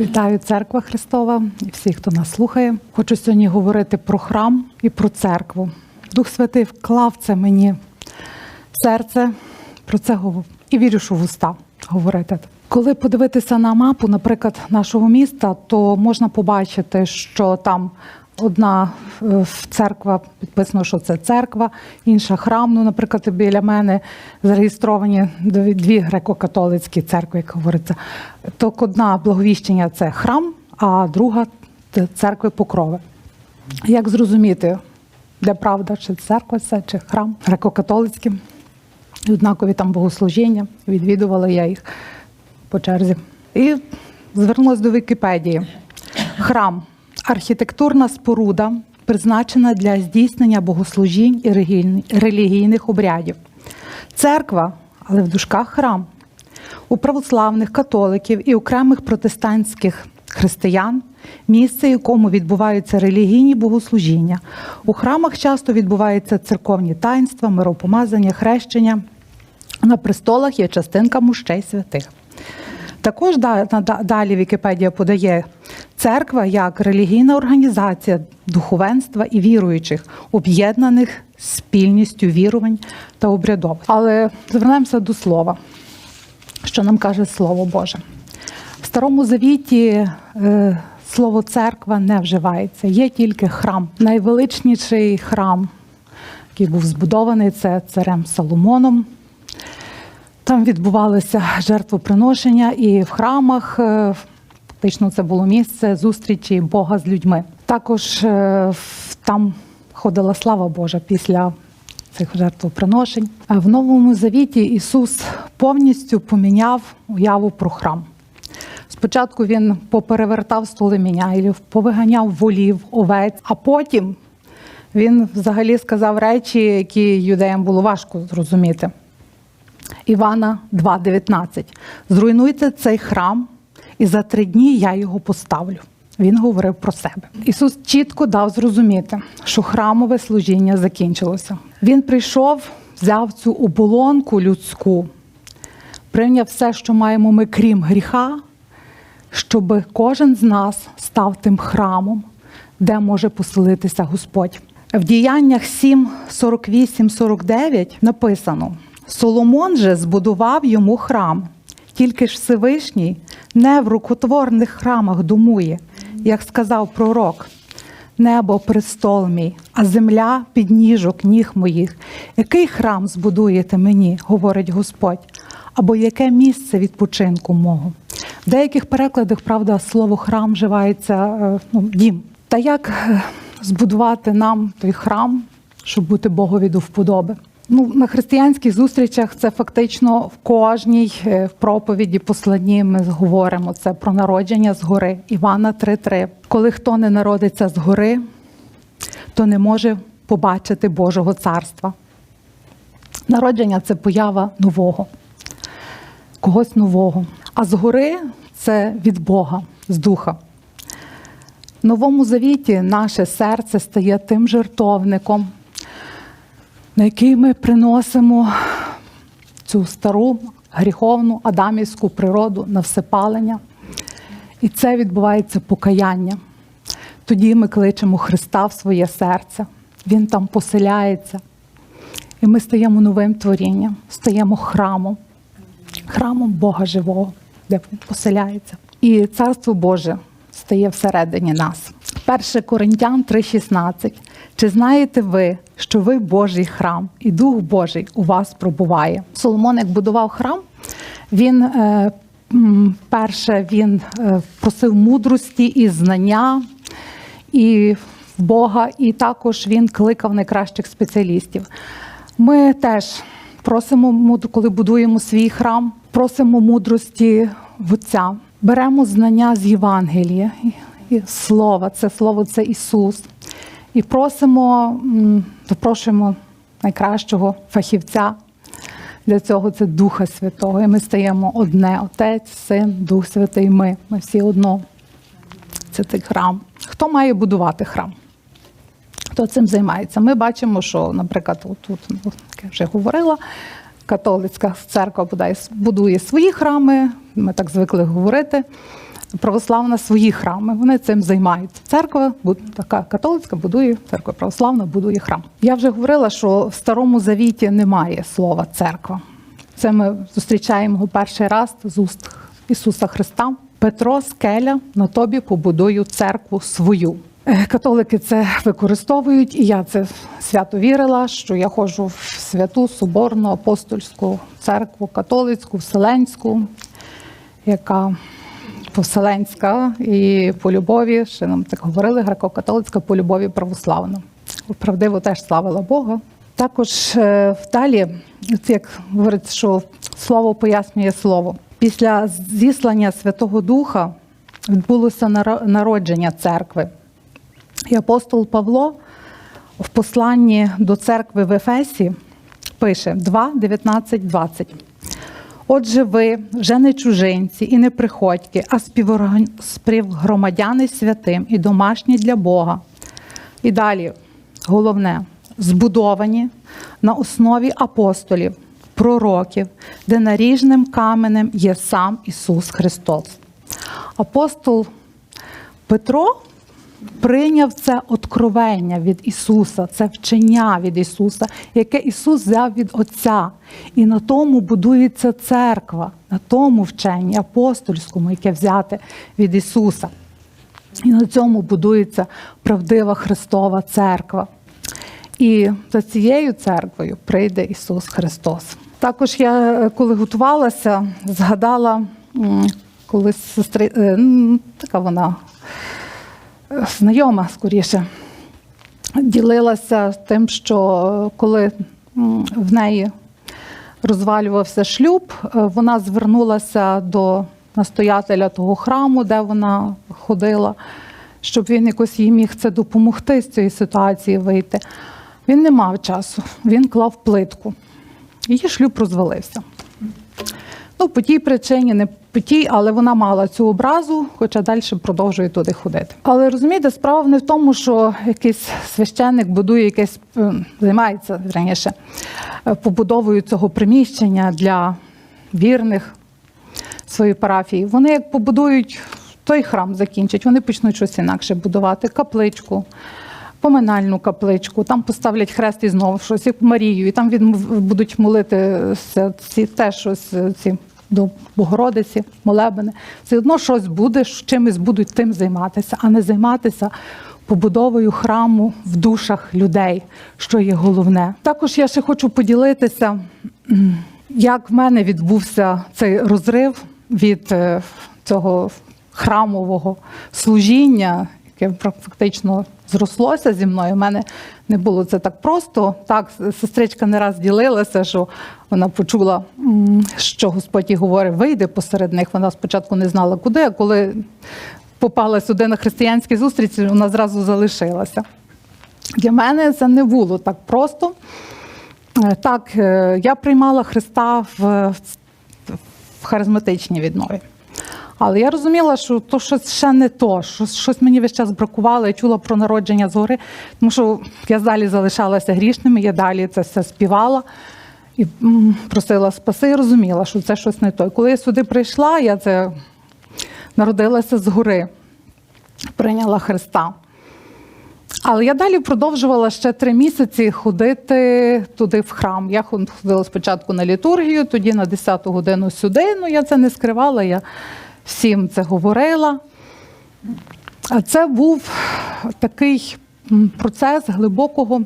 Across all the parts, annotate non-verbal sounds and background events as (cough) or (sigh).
Вітаю церква Христова і всіх, хто нас слухає. Хочу сьогодні говорити про храм і про церкву. Дух Святий вклав це мені в серце. Про це говорю. і вірю, що в уста говорити. Коли подивитися на мапу, наприклад, нашого міста, то можна побачити, що там одна е, церква підписано, що це церква, інша храм. Ну, наприклад, біля мене зареєстровані дві греко-католицькі церкви, як говориться. То одна благовіщення це храм, а друга це церкви покрови. Як зрозуміти, де правда, чи церква це, чи храм греко-католицький? Однакові там богослужіння, відвідувала я їх по черзі. І звернулася до Вікіпедії. Храм архітектурна споруда, призначена для здійснення богослужінь і релігійних обрядів. Церква, але в дужках храм. У православних католиків і окремих протестантських християн місце, якому відбуваються релігійні богослужіння. У храмах часто відбуваються церковні таїнства, миропомазання, хрещення. На престолах є частинка мощей святих. Також далі Вікіпедія подає церква як релігійна організація духовенства і віруючих, об'єднаних спільністю вірувань та обрядов. Але звернемося до слова, що нам каже Слово Боже. В Старому Завіті е, слово церква не вживається, є тільки храм. Найвеличніший храм, який був збудований, це царем Соломоном. Там відбувалися жертвоприношення, і в храмах е, фактично це було місце зустрічі Бога з людьми. Також е, там ходила слава Божа після цих жертвоприношень. А в Новому Завіті Ісус повністю поміняв уяву про храм. Спочатку він поперевертав столи міняйлів, повиганяв волів, овець, а потім він взагалі сказав речі, які юдеям було важко зрозуміти. Івана 2,19. Зруйнуйте цей храм, і за три дні я його поставлю. Він говорив про себе. Ісус чітко дав зрозуміти, що храмове служіння закінчилося. Він прийшов, взяв цю оболонку людську, прийняв все, що маємо ми, крім гріха, щоб кожен з нас став тим храмом, де може поселитися Господь. В діяннях 7, 48, 49 написано: Соломон же збудував йому храм, тільки ж Всевишній не в рукотворних храмах думує, як сказав пророк. Небо престол мій, а земля підніжок ніг моїх. Який храм збудуєте мені, говорить Господь, або яке місце відпочинку мого? В деяких перекладах, правда, слово храм вживається е, ну, дім. Та як е, збудувати нам той храм, щоб бути Богові до вподоби? Ну, на християнських зустрічах це фактично в кожній е, в проповіді, посланні ми говоримо це про народження згори. Івана 3.3. Коли хто не народиться згори, то не може побачити Божого царства. Народження це поява нового, когось нового. А згори це від Бога, з духа. В новому завіті наше серце стає тим жертовником, на який ми приносимо цю стару гріховну адамівську природу на всепалення. І це відбувається покаяння. Тоді ми кличемо Христа в своє серце. Він там поселяється. І ми стаємо новим творінням, стаємо храмом, храмом Бога живого, де Він поселяється. І Царство Боже стає всередині нас. 1 Коринтян 3,16. Чи знаєте ви, що ви Божий храм, і Дух Божий у вас пробуває? Соломон, як будував храм, він е, перше він е, просив мудрості і знання і Бога, і також він кликав найкращих спеціалістів. Ми теж просимо, коли будуємо свій храм, просимо мудрості в Отця. Беремо знання з Євангелія і- слова. Це слово це Ісус. І просимо, м, запрошуємо найкращого фахівця. Для цього це Духа Святого. І ми стаємо одне: Отець, Син, Дух Святий. Ми. Ми всі одно. Це цей храм. Хто має будувати храм? Хто цим займається? Ми бачимо, що, наприклад, тут, ну, як я вже говорила, католицька церква будує свої храми, ми так звикли говорити. Православна свої храми. Вони цим займаються. Церква така католицька будує, церква православна будує храм. Я вже говорила, що в старому завіті немає слова церква. Це ми зустрічаємо його перший раз з уст Ісуса Христа. Петро, скеля, на тобі побудую церкву свою. Е, Католики це використовують, і я це свято вірила, що я ходжу в святу соборну апостольську церкву, католицьку, вселенську, яка повселенська і по любові, ще нам так говорили, греко-католицька по любові православна. Правдиво теж славила Бога. Також е, вдалі, як говориться, що слово пояснює слово. Після зіслання Святого Духа відбулося наро- народження церкви. І апостол Павло в посланні до церкви в Ефесі пише 2, 19, 20. Отже, ви вже не чужинці і не приходьки, а співгромадяни святим і домашні для Бога. І далі, головне, збудовані на основі апостолів, пророків, де наріжним каменем є сам Ісус Христос. Апостол Петро прийняв це откровення від Ісуса, це вчення від Ісуса, яке Ісус взяв від Отця. І на тому будується церква, на тому вченні апостольському, яке взяте від Ісуса. І на цьому будується правдива Христова церква. І за цією церквою прийде Ісус Христос. Також я, коли готувалася, згадала колись сестри, е, така вона знайома скоріше, ділилася тим, що е, коли в неї розвалювався шлюб, е, вона звернулася до настоятеля того храму, де вона ходила, щоб він якось їй міг це допомогти з цієї ситуації вийти. Він не мав часу, він клав плитку. Її шлюб розвалився. Ну, по тій причині, не по тій, але вона мала цю образу, хоча далі продовжує туди ходити. Але розумієте, справа не в тому, що якийсь священник будує якесь, е, займається раніше е, побудовою цього приміщення для вірних своєї парафії. Вони як побудують той храм, закінчать, вони почнуть щось інакше будувати, капличку. Поминальну капличку, там поставлять хрест і знову щось, як Марію, і там будуть молитися ці теж щось е, ці до Богородиці, молебени. Все одно щось буде, чимось будуть тим займатися, а не займатися побудовою храму в душах людей, що є головне. Також я ще хочу поділитися, як в мене відбувся цей розрив від е, цього храмового служіння, яке фактично зрослося зі мною. У мене не було це так просто. Так, сестричка не раз ділилася, що вона почула, що Господь їй говорить, вийде посеред них. Вона спочатку не знала куди, а коли попала сюди на християнські зустрічі, вона зразу залишилася. Для мене це не було так просто. Е, Так, е, я приймала Христа в, в харизматичній віднові. Але я розуміла, що то щось ще не то, що щось мені весь час бракувало. Я чула про народження згори, тому що я далі залишалася грішними, я далі це все співала і просила спаси, і розуміла, що це щось не то. І коли я сюди прийшла, я це народилася згори, прийняла Христа. Але я далі продовжувала ще три місяці ходити туди в храм. Я ходила спочатку на літургію, тоді на 10-ту годину сюди. Ну я це не скривала, я всім це говорила. Це був такий процес глибокого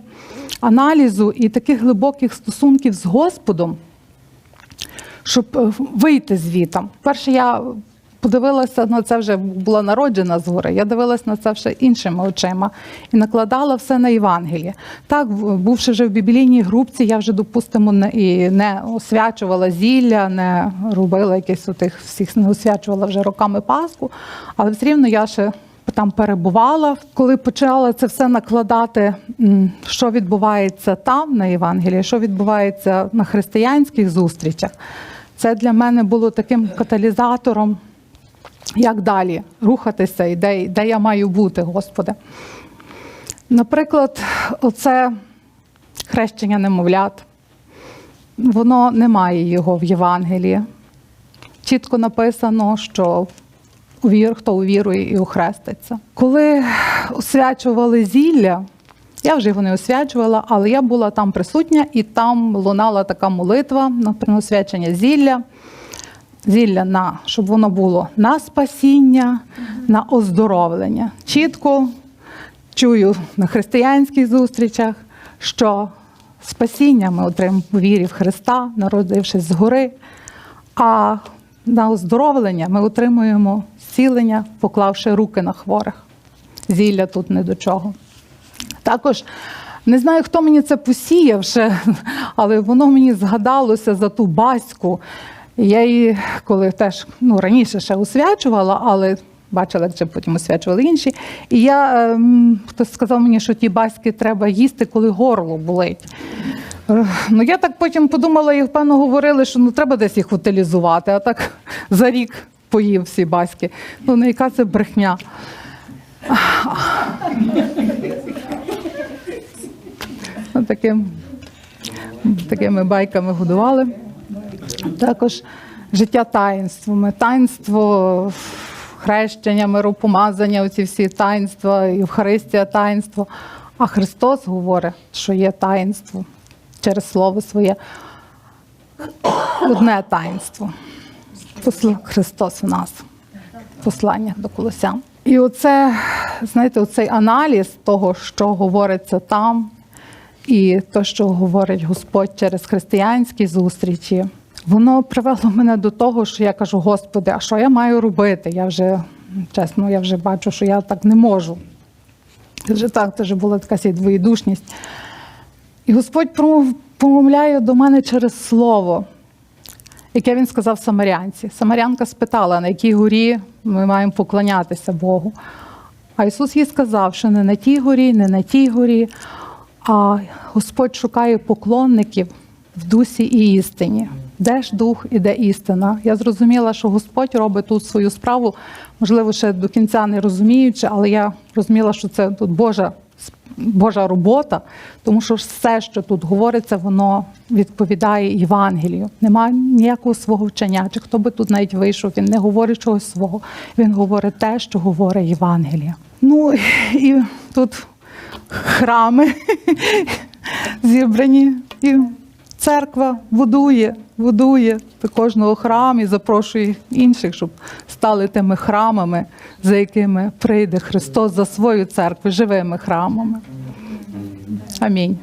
аналізу і таких глибоких стосунків з Господом, щоб е, вийти звітом. Перше, я подивилася на це вже була народжена згори. Я дивилася на це вже іншими очима і накладала все на Євангеліє. Так, бувши вже в біблійній групці, я вже, допустимо, не, і не освячувала зілля, не робила якихось отих всіх, не освячувала вже роками Пасху, але все рівно я ще там перебувала. Коли почала це все накладати, що відбувається там на Євангелії, що відбувається на християнських зустрічах, це для мене було таким каталізатором, як далі рухатися і де, де я маю бути, Господи. Наприклад, оце хрещення немовлят, воно не має його в Євангелії. Чітко написано, що увір, хто увірує і охреститься. Коли освячували зілля, я вже його не освячувала, але я була там присутня, і там лунала така молитва на приносвячення зілля. Зілля на щоб воно було на спасіння, на оздоровлення. Чітко чую на християнських зустрічах, що спасіння ми отримуємо у вірі в Христа, народившись згори, а на оздоровлення ми отримуємо зцілення, поклавши руки на хворих. Зілля тут не до чого. Також не знаю, хто мені це посіяв ще, але воно мені згадалося за ту баську. Я її коли теж ну, раніше ще освячувала, але бачила, як вже потім освячували інші. І я ем, хтось сказав мені, що ті баськи треба їсти, коли горло болить. Е, Ну, я так потім подумала, і певно говорили, що ну треба десь їх утилізувати, а так (laughs) за рік поїв всі баськи. Ну, ну яка це брехня. Таким, такими байками годували. Також життя таїнствами. Таїнство хрещення, миропомазання, оці всі таїнства, Євхаристія таїнство. А Христос говорить, що є таїнство через Слово своє. Одне таїнство. Посл- Христос в нас. Послання до Колосян. І оце, знаєте, оцей аналіз того, що говориться там, і те, що говорить Господь через християнські зустрічі, воно привело мене до того, що я кажу: Господи, а що я маю робити? Я вже чесно, я вже бачу, що я так не можу. Це вже так, це вже була така двоєдушність. І Господь промов- промовляє до мене через слово, яке він сказав самарянці. Самарянка спитала, на якій горі ми маємо поклонятися Богу. А Ісус їй сказав, що не на тій горі, не на тій горі, а Господь шукає поклонників в дусі і істині. Де ж дух і де істина? Я зрозуміла, що Господь робить тут свою справу, можливо, ще до кінця не розуміючи, але я розуміла, що це тут Божа, Божа робота, тому що все, що тут говориться, воно відповідає Євангелію. Немає ніякого свого вчення. Чи хто би тут навіть вийшов, він не говорить чогось свого, він говорить те, що говорить Євангелія. Ну і тут храми (laughs) зібрані, і церква будує, будує до кожного храм і запрошує інших, щоб стали тими храмами, за якими прийде Христос за свою церкву, живими храмами. Амінь.